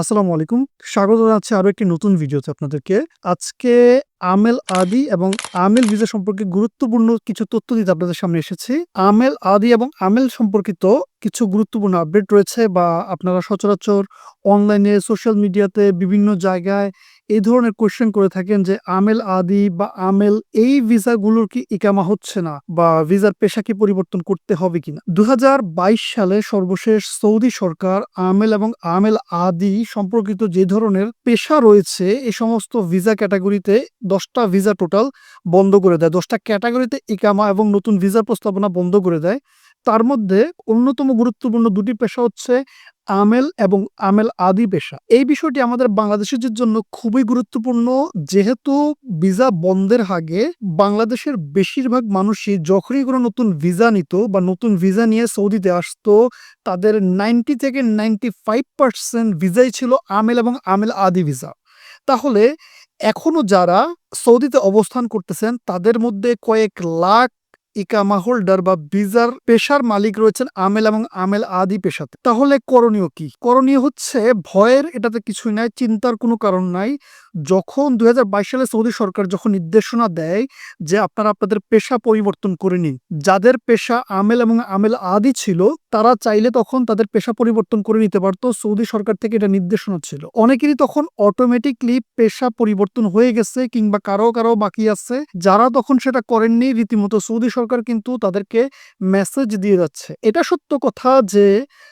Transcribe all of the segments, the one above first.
আসসালামু আলাইকুম। স্বাগত জানাচ্ছি আরও একটি নতুন ভিডিওতে আপনাদেরকে। আজকে আমেল আদি এবং আমেল ভিসা সম্পর্কে গুরুত্বপূর্ণ কিছু তথ্য দিতে আপনাদের সামনে এসেছি। আমেল আদি এবং আমেল সম্পর্কিত কিছু গুরুত্বপূর্ণ আপডেট রয়েছে বা আপনারা সচরাচর অনলাইনে, সোশ্যাল মিডিয়াতে বিভিন্ন জায়গায় এই ধরনের কোয়েশ্চেন করে থাকেন যে, আমেল আদি বা আমেল এই ভিসাগুলোর কি ইকামা হচ্ছে না? বা ভিসার পেশা কি পরিবর্তন করতে হবে কিনা? দু হাজার বাইশ সালে সর্বশেষ সৌদি সরকার আমেল এবং আমেল আদি সম্পর্কিত যে ধরনের পেশা রয়েছে, এ সমস্ত ভিসা ক্যাটাগরিতে দশটা ভিসা টোটাল বন্ধ করে দেয়। দশটা ক্যাটাগরিতে ইকামা এবং নতুন ভিসা প্রস্তাবনা বন্ধ করে দেয়। তার মধ্যে অন্যতম গুরুত্বপূর্ণ দুটি পেশা হচ্ছে আমেল এবং আমেল আদি পেশা। এই বিষয়টি আমাদের বাংলাদেশের জন্য খুবই গুরুত্বপূর্ণ। যেহেতু ভিসা বন্ধের আগে বাংলাদেশের বেশিরভাগ মানুষই যখনই কোনো নতুন ভিসা নিত বা নতুন ভিসা নিয়ে সৌদিতে আসতো, তাদের নাইনটি থেকে নাইনটি ফাইভ পার্সেন্ট ভিসাই ছিল আমেল এবং আমেল আদি ভিসা। তাহলে এখনও যারা সৌদিতে অবস্থান করতেছেন, তাদের মধ্যে কয়েক লাখ ইকামা হোল্ডার বা ভিসার পেশার মালিক রয়েছেন আমেল এবং আমেল আদি পেশাতে। তাহলে করণীয় কি? করণীয় হচ্ছে ভয়ের এটাতে কিছুই নাই, চিন্তার কোনো কারণ নাই। যখন দু হাজার বাইশ সালে সৌদি সরকার যখন নির্দেশনা দেয় যে আপনারা আপনাদের পেশা পরিবর্তন করে নিন, যাদের পেশা আমেল এবং আমেল আদি ছিল, তারা চাইলে তখন তাদের পেশা পরিবর্তন করে নিতে পারতো, সৌদি সরকার থেকে এটা নির্দেশনা ছিল। অনেকেরই তখন অটোমেটিকলি পেশা পরিবর্তন হয়ে গেছে কিংবা কারও কারও বাকি আছে, যারা তখন সেটা করেননি, রীতিমতো সৌদি সরকার কিন্তু তাদেরকে মেসেজ দিয়ে যাচ্ছে। এটা সত্য কথা যে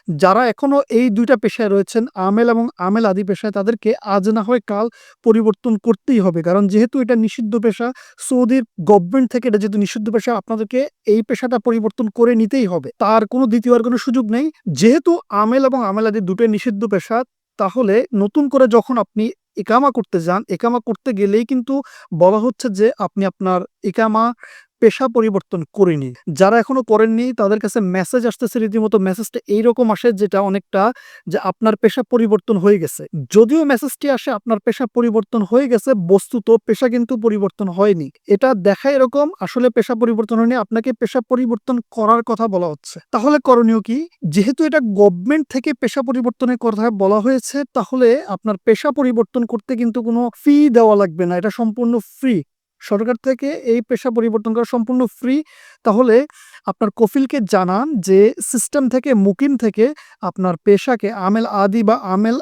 যারা এখনও এই দুইটা পেশায় রয়েছেন, আমেল এবং আমেল আদি পেশায়, তাদেরকে আজ না হয় কাল পরিবর্তন করতেই হবে। কারণ যেহেতু এটা নিষিদ্ধ পেশা, সৌদির গভর্নমেন্ট থেকে এটা যেহেতু নিষিদ্ধ পেশা, আপনাদেরকে এই পেশাটা পরিবর্তন করে নিতেই হবে। তার কোনো দ্বিতীয়বার কোনো সুযোগ নেই। যেহেতু আমেল এবং আমেল আদি দুটোই নিষিদ্ধ পেশা, তাহলে নতুন করে যখন আপনি একামা করতে যান একামা করতে গেলেই কিন্তু বলা হচ্ছে যে আপনি আপনার একামা পেশা পরিবর্তন করিনি। যারা এখনও করেননি, তাদের কাছে মেসেজ আসতেছে রীতিমতো মেসেজটা এইরকম আসে যেটা অনেকটা যে আপনার পেশা পরিবর্তন হয়ে গেছে। যদিও মেসেজটি আসে, আপনার পেশা পরিবর্তন হয়ে গেছে, বস্তুত পেশা কিন্তু পরিবর্তন হয়নি। এটা দেখা এরকম, আসলে পেশা পরিবর্তন হয়নি, আপনাকে পেশা পরিবর্তন করার কথা বলা হচ্ছে। তাহলে করণীয় কি? যেহেতু এটা গভর্নমেন্ট থেকে পেশা পরিবর্তনের কথা বলা হয়েছে, তাহলে আপনার পেশা পরিবর্তন করতে কিন্তু কোনো ফি দেওয়া লাগবে না, এটা সম্পূর্ণ ফ্রি সরকার থেকে এই পেশা পরিবর্তন করা সম্পূর্ণ ফ্রি তাহলে আপনার কফিলকে জানান যে সিস্টেম থেকে, মুকিম থেকে আপনার পেশাকে আমেল আদি বা আমেল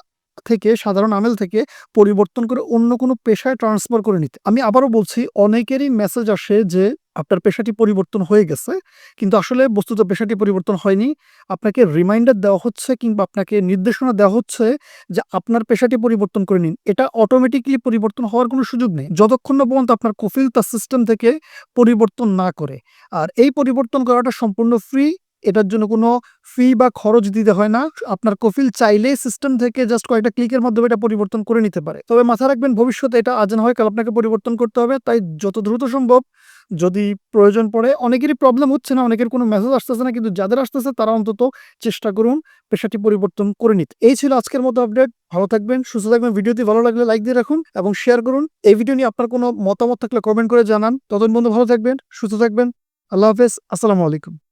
থেকে, সাধারণ আমেল থেকে পরিবর্তন করে অন্য কোনো পেশায় ট্রান্সফার করে নিতে। আমি আবারও বলছি, অনেকেরই মেসেজ আসে যে আপনার পেশাটি পরিবর্তন হয়ে গেছে, কিন্তু আসলে বস্তুত পেশাটি পরিবর্তন হয়নি। আপনাকে রিমাইন্ডার দেওয়া হচ্ছে কিংবা আপনাকে নির্দেশনা দেওয়া হচ্ছে যে আপনার পেশাটি পরিবর্তন করে নিন। এটা অটোমেটিকলি পরিবর্তন হওয়ার কোনো সুযোগ নেই। যতক্ষণ না পর্যন্ত আপনার কফিল তার সিস্টেম থেকে পরিবর্তন না করে। আর এই পরিবর্তন করাটা সম্পূর্ণ ফ্রি এটার জন্য কোনো ফি বা খরচ দিতে হয় না। আপনার কফিল চাইলে সিস্টেম থেকে জাস্ট কয়েকটা ক্লিকের মাধ্যমে এটা পরিবর্তন করে নিতে পারে। তবে মাথা রাখবেন, ভবিষ্যতে এটা আজ না হয় কাল আপনাকে পরিবর্তন করতে হবে। তাই যত দ্রুত সম্ভব, যদি প্রয়োজন পড়ে, অনেকেরই প্রবলেম হচ্ছে না, অনেকের কোনো মেসেজ আসতেছে না, কিন্তু যাদের আসতেছে, তারা অন্তত চেষ্টা করুন পেশাটি পরিবর্তন করে নিতে। এই ছিল আজকের মতো আপডেট ভালো থাকবেন, সুস্থ থাকবেন। ভিডিওটি ভালো লাগলে লাইক দিয়ে রাখুন এবং শেয়ার করুন। এই ভিডিও নিয়ে আপনার কোনো মতামত থাকলে কমেন্ট করে জানান। ততদিন বন্ধু, ভালো থাকবেন, সুস্থ থাকবেন। আল্লাহ হাফেজ। আসসালামু আলাইকুম।